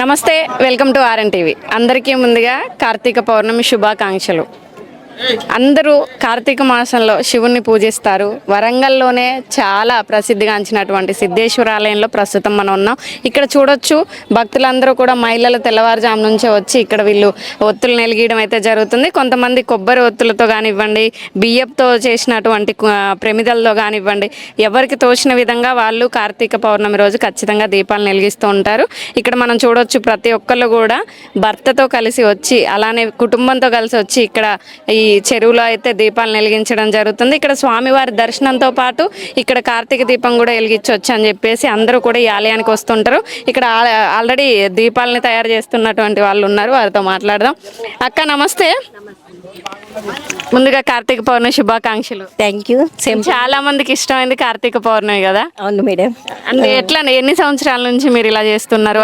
నమస్తే welcome to RN TV. అందరికీ ముందుగా కార్తీక పౌర్ణమి శుభాకాంక్షలు. అందరూ కార్తీక మాసంలో శివుణ్ణి పూజిస్తారు. వరంగల్లోనే చాలా ప్రసిద్ధిగాంచినటువంటి సిద్ధేశ్వర ఆలయంలో ప్రస్తుతం మనం ఉన్నాం. ఇక్కడ చూడొచ్చు భక్తులందరూ కూడా మహిళలు తెల్లవారుజాము నుంచే వచ్చి ఇక్కడ వీళ్ళు ఒత్తులు నెలిగీయడం అయితే జరుగుతుంది. కొంతమంది కొబ్బరి ఒత్తులతో కానివ్వండి బియ్యంతో చేసినటువంటి ప్రమిదలతో కానివ్వండి ఎవరికి తోచిన విధంగా వాళ్ళు కార్తీక పౌర్ణమి రోజు ఖచ్చితంగా దీపాలు వెలిగిస్తూ ఉంటారు. ఇక్కడ మనం చూడొచ్చు ప్రతి ఒక్కళ్ళు కూడా భర్తతో కలిసి వచ్చి అలానే కుటుంబంతో కలిసి వచ్చి ఇక్కడ ఈ చెరువులో అయితే దీపాలను వెలిగించడం జరుగుతుంది. ఇక్కడ స్వామివారి దర్శనంతో పాటు ఇక్కడ కార్తీక దీపం కూడా వెలిగించవచ్చు అని చెప్పేసి అందరూ కూడా ఈ ఆలయానికి వస్తుంటారు. ఇక్కడ ఆల్రెడీ దీపాలని తయారు చేస్తున్నటువంటి వాళ్ళు ఉన్నారు. వారితో మాట్లాడదాం. అక్క నమస్తే. ముందుగా కార్తీక పౌర్ణమి శుభాకాంక్షలు. థ్యాంక్ యూ సేమ్ చాలా మందికి ఇష్టమైంది కార్తీక పౌర్ణమి కదా? అవును మేడం. అంటే ఎట్లా ఎన్ని సంవత్సరాల నుంచి మీరు ఇలా చేస్తున్నారు?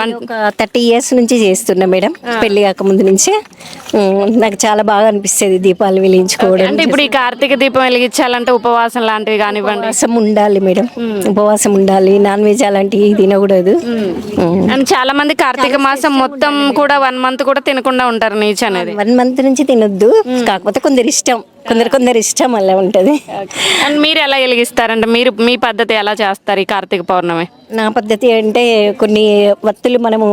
థర్టీ ఇయర్స్ నుంచి చేస్తున్నా మేడం. పెళ్ళి కాకముందు నుంచి. నాకు చాలా బాగా అనిపిస్తుంది దీపాలు వెలిగించుకోవడం. అంటే ఇప్పుడు ఈ కార్తీక దీపం వెలిగించాలంటే ఉపవాసం లాంటివి కానివ్వండి. ఉపవాసం ఉండాలి మేడం. ఉపవాసం ఉండాలి. నాన్ వెజ్ అలాంటివి తినకూడదు. అండ్ చాలా మంది కార్తీక మాసం మొత్తం కూడా వన్ మంత్ కూడా తినకుండా ఉంటారు నీచ్ అనేది. వన్ మంత్ నుంచి తినొద్దు. కాకపోతే కొందరు ఇష్టం కొందరు కొందరు ఇష్టం అలా ఉంటుంది. అండ్ మీరు ఎలా వెలిగిస్తారంటే మీరు మీ పద్ధతి ఎలా చేస్తారు ఈ కార్తీక పౌర్ణమి? నా పద్ధతి అంటే కొన్ని వత్తులు మనము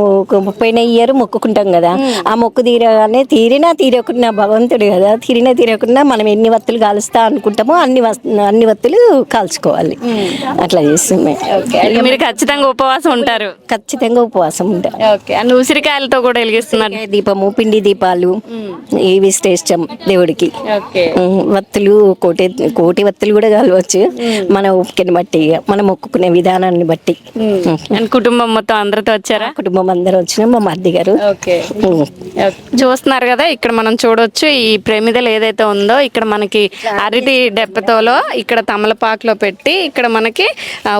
పోయిన ఇయర్ మొక్కుకుంటాం కదా ఆ మొక్కు తీరగానే తీరినా తీరకుండా భగవంతుడు కదా తీరినా తీరకుండా మనం ఎన్ని వత్తులు కాలుస్తా అనుకుంటామో అన్ని అన్ని వత్తులు కాల్చుకోవాలి. అట్లా చేస్తున్నాయి మీరు ఖచ్చితంగా ఉపవాసం ఉంటారు. ఖచ్చితంగా ఉపవాసం ఉంటాయి ఓకే అండ్ ఉసిరికాయలతో కూడా వెలిగిస్తున్నారు. దీపము పిండి దీపాలు ఇవి శ్రేష్టం దేవుడికి. వత్తులు కోటి కోటి వత్తులు కూడా కలవచ్చు. మన ఓపికని బట్టి మనం మొక్కుకునే విధానాన్ని బట్టి. అండ్ కుటుంబం మొత్తం అందరితో వచ్చారా? కుటుంబం అందరూ వచ్చిన మా మర్ది గారు. ఓకే. చూస్తున్నారు కదా ఇక్కడ మనం చూడొచ్చు ఈ ప్రమిదలు ఏదైతే ఉందో ఇక్కడ మనకి అరటి డెప్పతోలో ఇక్కడ తమలపాకులో పెట్టి ఇక్కడ మనకి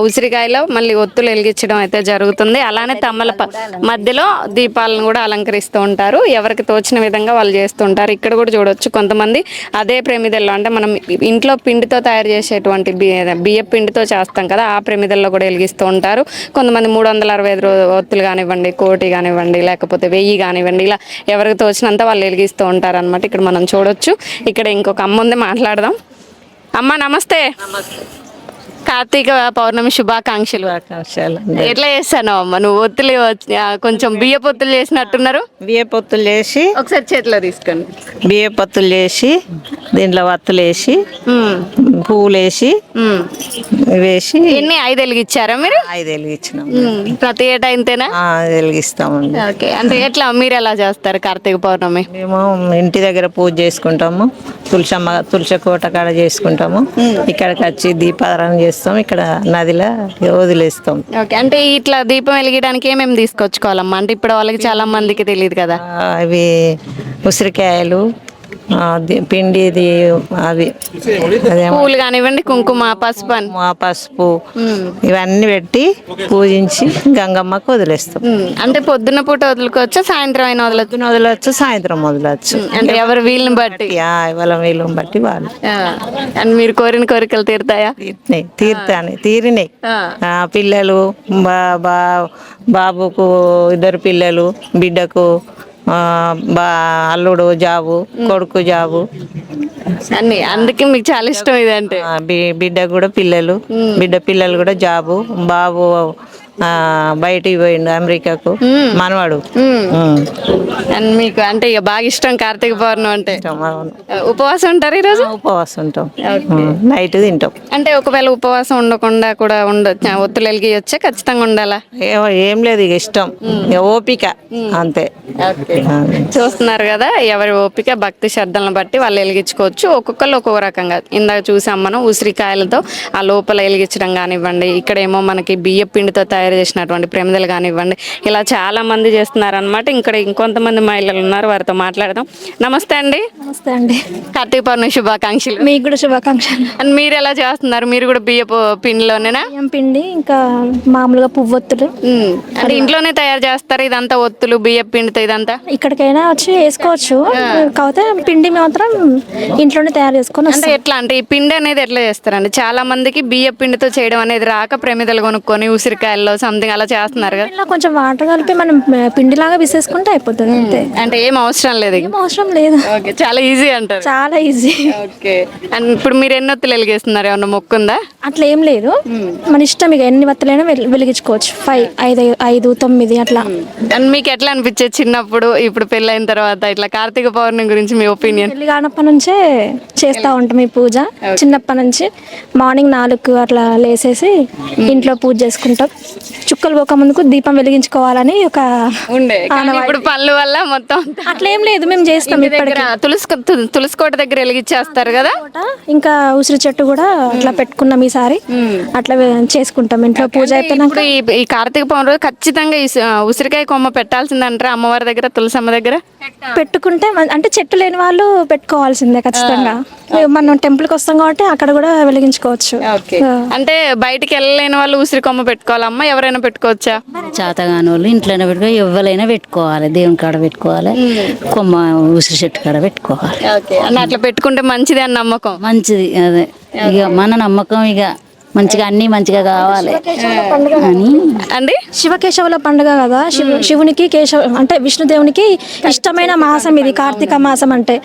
ఉసిరికాయలో మళ్ళీ ఒత్తులు వెలిగించడం అయితే జరుగుతుంది. అలానే తమలపా మధ్యలో దీపాలను కూడా అలంకరిస్తూ ఉంటారు. ఎవరికి తోచిన విధంగా వాళ్ళు చేస్తుంటారు ఇక్కడ కూడా చూడొచ్చు కొంతమంది అదే ప్రమిదల్లో అంటే మనం ఇంట్లో పిండితో తయారు చేసేటువంటి బియ్య బియ్య పిండితో చేస్తాం కదా ఆ ప్రమిదల్లో కూడా వెలిగిస్తూ ఉంటారు. కొంతమంది మూడు వందల అరవై ఐదు రో- ఒత్తులు కానివ్వండి కోటి కానివ్వండి లేకపోతే వెయ్యి కానివ్వండి ఇలా ఎవరికి తోచినంత వాళ్ళు వెలిగిస్తూ ఉంటారు అనమాట ఇక్కడ మనం చూడొచ్చు. ఇక్కడ ఇంకొక అమ్మ ఉంది మాట్లాడదాం. అమ్మ నమస్తే. కార్తీక పౌర్ణమి శుభాకాంక్షలు. ఎట్లా చేస్తాను అమ్మ? నువ్వు ఒత్తులు కొంచెం బియ్య పొత్తులు చేసినట్టున్నారు. బియ్య పొత్తులు చేసి ఒకసారి చేతిలో తీసుకోండి. బియ్య పొత్తులు చేసి దీంట్లో వత్తులు వేసి పువ్వులు వేసి ఎన్ని? ఐదు వెలిగించారా మీరు? ఐదు వెలిగించినాం ప్రతి ఏటా ఇంతేనా? ఆ, వెలిగిస్తామండి ఓకే. అంటే ఎట్లా మీరు ఎలా చేస్తారు కార్తీక పౌర్ణమి? మేము ఇంటి దగ్గర పూజ చేసుకుంటాము. తులసమ్మ తులసి కోట కాడ చేసుకుంటాము. ఇక్కడికి వచ్చి దీపారాధన చేస్తాం. ఇక్కడ నదిలో వదిలేస్తాం. ఓకే. అంటే ఇట్లా దీపం వెలిగించడానికి ఏమేమి తీసుకొచ్చుకోవాలమ్మా? అంటే ఇప్పుడు వాళ్ళకి చాలా మందికి తెలియదు కదా. అవి ఉసిరికాయలు పిండిది అవి. పూలు కానివ్వండి కుంకుమ పసుపు అని. మా పసుపు ఇవన్నీ పెట్టి పూజించి గంగమ్మకు వదిలేస్తాం. అంటే పొద్దున్న పూట వదులుకోవచ్చా సాయంత్రం అయినా వదలొచ్చు? పొద్దున వదలవచ్చు సాయంత్రం వదలవచ్చు అంటే ఎవరు వీళ్ళని బట్టి? ఇవాళ వీళ్ళని బట్టి వాళ్ళు. అండ్ మీరు కోరిన కోరికలు తీరుతాయా? తీరినాయి. తీరుతాయి తీరినాయి పిల్లలు బా బా బాబుకు ఇద్దరు పిల్లలు బిడ్డకు బా అల్లుడు జాబు కొడుకు జాబు. అన్ని అందుకే మీకు చాలా ఇష్టం ఇది అంటే ఆ, బి- బిడ్డ కూడా పిల్లలు బిడ్డ పిల్లలు కూడా జాబు. బాబు బయటికి పోయిండు అమెరికాకు. మనవాడు. అండ్ మీకు అంటే ఇక బాగా ఇష్టం కార్తీక పౌర్ణమి అంటే. ఉపవాసం ఉంటారు ఈరోజు ఉపవాసం ఉంటాం. నైట్ తింటాం. అంటే ఒకవేళ ఉపవాసం ఉండకుండా కూడా ఉండ ఒత్తులు వెలిగియొచ్చా? ఖచ్చితంగా ఉండాలా? ఏ- లేదు ఇక ఇష్టం. ఓపిక అంతే. చూస్తున్నారు కదా ఎవరి ఓపిక భక్తి శ్రద్ధలను బట్టి వాళ్ళు వెలిగించుకోవచ్చు. ఒక్కొక్కరు ఒక్కొక్క రకంగా. ఇందాక చూసాం మనం ఉసిరికాయలతో ఆ లోపల వెలిగించడం కానివ్వండి ఇక్కడేమో మనకి బియ్య పిండితో తయారు చేసినటువంటి ప్రమిదలు కానివ్వండి ఇలా చాలా మంది చేస్తున్నారు అనమాట ఇక్కడ ఇంకొంతమంది మహిళలు ఉన్నారు వారితో మాట్లాడదాం. నమస్తే అండి. నమస్తే అండి. కార్తీక పౌర్ణమి శుభాకాంక్షలు. మీకు కూడా శుభాకాంక్షలు. అండ్ మీరు ఎలా చేస్తున్నారు? మీరు కూడా బియ్యపు పిండిలోనేనా? బియ్యం పిండి ఇంకా మామూలుగా పువ్వొత్తులు ఉమ్. అంటే ఇంట్లోనే తయారు చేస్తారు? ఇదంతా ఒత్తులు బియ్య పిండితో ఇదంతా? ఇక్కడికైనా వచ్చి వేసుకోవచ్చు. కాకపోతే పిండి మాత్రం ఇంట్లోనే తయారు చేసుకొని అంటే ఎట్లా అంటే ఈ పిండి అనేది ఎట్లా చేస్తారండి? చాలా మందికి బియ్య పిండితో చేయడం అనేది రాక ప్రమిదలు కొనుక్కొని ఉసిరికాయల్లో సంథింగ్ అలా చేస్తున్నారు కదా. ఇలా కొంచెం వాటర్ కలిపి మనం పిండిలాగా విసేసుకుంటే అయిపోతుంది అంతే. అంటే ఏం అవసరం లేదు ఏం అవసరం లేదు. ఓకే చాలా ఈజీ అంటారు. చాలా ఈజీ ఓకే. అండ్ ఇప్పుడు మీరు ఎన్ని ఒత్తులు వెలిగిస్తున్నారు? ఏమన్నా మొక్కు ఉందా? అట్లా ఏం లేదు. మన ఇష్టం ఇక ఎన్ని వత్తలైనా వెల్- వెలిగించుకోవచ్చు. ఫైవ్ ఐదు ఐదు తొమ్మిది అట్లా. అండ్ మీకు ఎట్లా అనిపించేది చిన్నప్పుడు ఇప్పుడు పెళ్ళైన తర్వాత ఇట్లా కార్తీక పౌర్ణమి గురించి మీ ఒపీనియన్? పెళ్ళి కానప్పటి నుంచే చేస్తూ ఉంటాం ఈ పూజ. చిన్నప్పటి నుంచి మార్నింగ్ నాలుగు అట్లా లేసేసి ఇంట్లో పూజ చేసుకుంటాం. చుక్కలు పోక ముందుకు దీపం వెలిగించుకోవాలని ఒక ఉండే కానీ ఇప్పుడు పనుల వల్ల మొత్తం అట్లా ఏం లేదు మేము చేస్తాం దగ్గర తులసి కోట దగ్గర వెలిగించేస్తారు కదా? ఇంకా ఉసిరి చెట్టు కూడా అట్లా పెట్టుకున్నాం ఈసారి. అట్లా చేసుకుంటాం ఇంట్లో పూజ అయిపోయినాక. ఇప్పుడు ఈ కార్తీక పౌర్ణమి రోజు ఖచ్చితంగా ఉసిరికాయ కొమ్మ పెట్టాల్సిందంటారా అమ్మవారి దగ్గర తులసమ్మ దగ్గర? పెట్టుకుంటే అంటే చెట్టు లేని వాళ్ళు పెట్టుకోవాల్సిందే ఖచ్చితంగా. మనం టెంపుల్కి వస్తాం కాబట్టి అక్కడ కూడా వెలిగించుకోవచ్చు. అంటే బయటికి వెళ్ళలేని వాళ్ళు ఉసిరి కొమ్మ పెట్టుకోవాలమ్మా ఎవరైనా పెట్టుకోవచ్చా? చేతగాని వాళ్ళు ఇంట్లోనే పెట్టుకో ఎవరైనా పెట్టుకోవాలి. దేవుని కాడ పెట్టుకోవాలి. కొమ్మ ఉసిరి చెట్టు కాడ పెట్టుకోవాలి. ఓకే. అట్లా పెట్టుకుంటే మంచిది అని నమ్మకం? మంచిది అదే. ఇక మన నమ్మకం ఇక మంచిగా అన్ని మంచిగా కావాలి. అని అండి? శివకేశవుల పండుగ కదా? శివు శివునికి కేశవ అంటే విష్ణుదేవునికి ఇష్టమైన మాసం ఇది కార్తీక మాసం అంటే.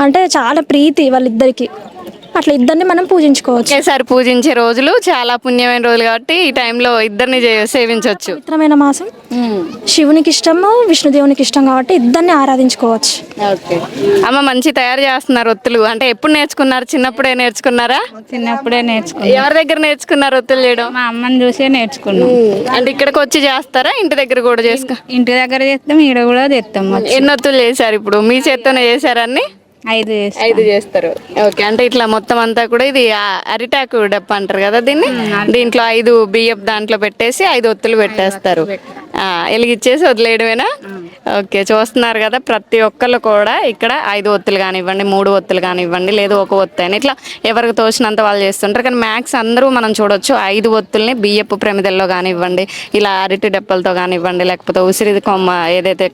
అంటే చాలా ప్రీతి వాళ్ళిద్దరికి. అట్లా ఇద్దరిని మనం పూజించుకోవచ్చు. ఒకేసారి పూజించే రోజులు చాలా పుణ్యమైన రోజులు కాబట్టి ఈ టైంలో ఇద్దరిని సేవించవచ్చు పవిత్రమైన మాసం. శివునికి ఇష్టము విష్ణుదేవునికి ఇష్టం కాబట్టి ఇద్దరిని ఆరాధించుకోవచ్చు. ఓకే. అమ్మ మంచి తయారు చేస్తున్నారు ఒత్తులు. అంటే ఎప్పుడు నేర్చుకున్నారు? చిన్నప్పుడే నేర్చుకున్నారా? చిన్నప్పుడే నేర్చుకున్నాం. ఎవరి దగ్గర నేర్చుకున్నారు ఒత్తులు చేయడం? మా అమ్మని చూసే నేర్చుకున్నాం. అంటే ఇక్కడికి వచ్చి చేస్తారా? ఇంటి దగ్గర కూడా చేసుకో? ఇంటి దగ్గర చేస్తాం ఈడ కూడా తెస్తాం. వచ్చి. ఎన్ని ఒత్తులు చేశారు ఇప్పుడు? మీ చేత్తోనే చేశారన్ని ఐదు. ఐదు చేస్తారు. ఓకే అంటే ఇట్లా మొత్తం అంతా కూడా ఇది అరిటాకు డప్ప అంటారు కదా దీన్ని? దీంట్లో ఐదు బియ్యపు దాంట్లో పెట్టేసి ఐదు ఒత్తులు పెట్టేస్తారు. ఆ, వెలిగిచ్చేసి వదిలేయడమేనా? ఓకే చూస్తున్నారు కదా ప్రతి ఒక్కళ్ళు కూడా ఇక్కడ ఐదు ఒత్తులు కానివ్వండి మూడు ఒత్తులు కానివ్వండి లేదు ఒక ఒత్తు అని. ఇట్లా ఎవరికి తోచినంత వాళ్ళు చేస్తుంటారు. కానీ మ్యాక్స్ అందరూ మనం చూడొచ్చు ఐదు ఒత్తుల్ని బియ్యపు ప్రమిదల్లో కానివ్వండి ఇలా అరటి డెప్పలతో కానివ్వండి లేకపోతే ఉసిరి కొమ్మ ఏదైతే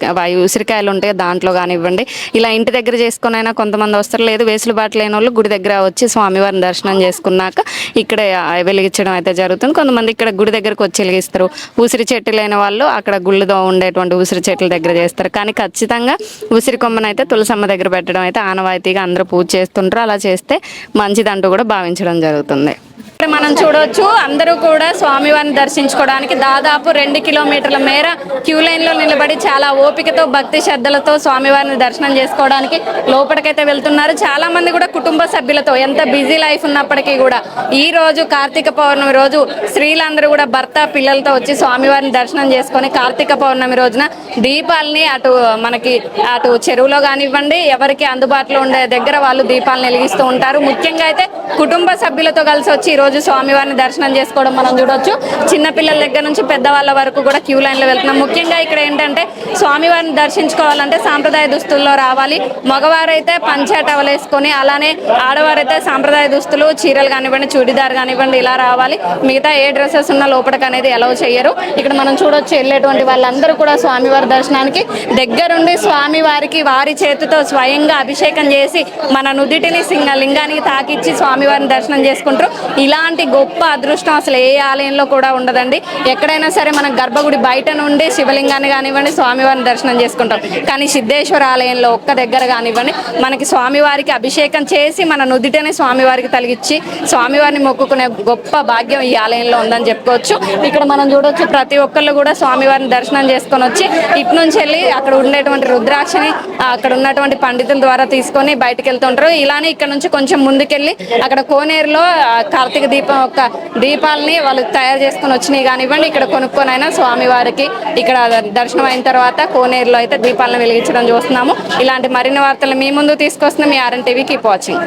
ఉసిరికాయలు ఉంటాయో దాంట్లో కానివ్వండి ఇలా ఇంటి దగ్గర చేసుకుని అయినా కొంతమంది వస్తారు. లేదు వేసులుబాటు లేని వాళ్ళు గుడి దగ్గర వచ్చి స్వామివారిని దర్శనం చేసుకున్నాక ఇక్కడే వెలిగించడం అయితే జరుగుతుంది. కొంతమంది ఇక్కడ గుడి దగ్గరకు వచ్చి వెలిగిస్తారు. ఉసిరి చెట్టు లేని వాళ్ళు అక్కడ గుళ్ళుతో ఉండేటువంటి ఉసిరి చెట్ల దగ్గర చేస్తారు. కానీ ఖచ్చితంగా ఉసిరి కొమ్మను అయితే తులసమ్మ దగ్గర పెట్టడం అయితే ఆనవాయితీగా అందరూ పూజ చేస్తుంటారు. అలా చేస్తే మంచిదంటూ కూడా భావించడం జరుగుతుంది. మనం చూడొచ్చు అందరూ కూడా స్వామివారిని దర్శించుకోవడానికి దాదాపు రెండు కిలోమీటర్ల మేర క్యూ లైన్లో నిలబడి చాలా ఓపికతో భక్తి శ్రద్ధలతో స్వామివారిని దర్శనం చేసుకోవడానికి లోపలికైతే వెళ్తున్నారు. చాలా మంది కూడా కుటుంబ సభ్యులతో ఎంత బిజీ లైఫ్ ఉన్నప్పటికీ కూడా ఈ రోజు కార్తీక పౌర్ణమి రోజు స్త్రీలందరూ కూడా భర్త పిల్లలతో వచ్చి స్వామివారిని దర్శనం చేసుకొని కార్తీక పౌర్ణమి రోజున దీపాలని అటు మనకి అటు చెరువులో కానివ్వండి ఎవరికి అందుబాటులో ఉండే దగ్గర వాళ్ళు దీపాలను వెలిగిస్తూ ఉంటారు. ముఖ్యంగా అయితే కుటుంబ సభ్యులతో కలిసి వచ్చి ఈరోజు రోజు స్వామివారిని దర్శనం చేసుకోవడం మనం చూడొచ్చు. చిన్నపిల్లల దగ్గర నుంచి పెద్దవాళ్ళ వరకు కూడా క్యూ లైన్లో వెళ్తున్నాం. ముఖ్యంగా ఇక్కడ ఏంటంటే స్వామివారిని దర్శించుకోవాలంటే సాంప్రదాయ దుస్తుల్లో రావాలి. మగవారైతే పంచాటవలేసుకొని టవల్ వేసుకొని అలానే ఆడవారైతే సాంప్రదాయ దుస్తులు చీరలు కానివ్వండి చూడిదార్ కానివ్వండి ఇలా రావాలి. మిగతా ఏ డ్రెస్సెస్ ఉన్న లోపలికి అనేది ఎలా చేయరు ఇక్కడ మనం చూడొచ్చు వెళ్ళేటువంటి వాళ్ళందరూ కూడా స్వామివారి దర్శనానికి దగ్గరుండి స్వామివారికి వారి చేతితో స్వయంగా అభిషేకం చేసి మన నుదిటిని సింగ లింగానికి తాకిచ్చి స్వామివారిని దర్శనం చేసుకుంటారు ఇలాంటి గొప్ప అదృష్టం అసలు ఏ ఆలయంలో కూడా ఉండదండి. ఎక్కడైనా సరే మనం గర్భగుడి బయట నుండి శివలింగాన్ని కానివ్వండి స్వామివారిని దర్శనం చేసుకుంటాం. కానీ సిద్ధేశ్వర ఆలయంలో ఒక్క దగ్గర కానివ్వండి మనకి స్వామివారికి అభిషేకం చేసి మన నుదిటని స్వామివారికి తలిగిచ్చి స్వామివారిని మొక్కుకునే గొప్ప భాగ్యం ఈ ఆలయంలో ఉందని చెప్పుకోవచ్చు. ఇక్కడ మనం చూడొచ్చు ప్రతి ఒక్కళ్ళు కూడా స్వామివారిని దర్శనం చేసుకొని వచ్చి ఇటు నుంచి వెళ్ళి అక్కడ ఉండేటువంటి రుద్రాక్షని అక్కడ ఉన్నటువంటి పండితుల ద్వారా తీసుకొని బయటకు వెళ్తుంటారు. ఇలానే ఇక్కడ నుంచి కొంచెం ముందుకెళ్ళి అక్కడ కోనేరులో కార్తీక కార్తీక దీపం యొక్క దీపాలని వాళ్ళు తయారు చేసుకొని వచ్చినాయి కానివ్వండి ఇక్కడ కొనుక్కొని అయినా స్వామివారికి. ఇక్కడ దర్శనం అయిన తర్వాత కోనేరులో అయితే దీపాలను వెలిగించడం చూస్తున్నాము. ఇలాంటి మరిన్ని వార్తలు మీ ముందు తీసుకొస్తున్న. మీ ఆర్ఎన్ టీవీ కీప్ వాచింగ్.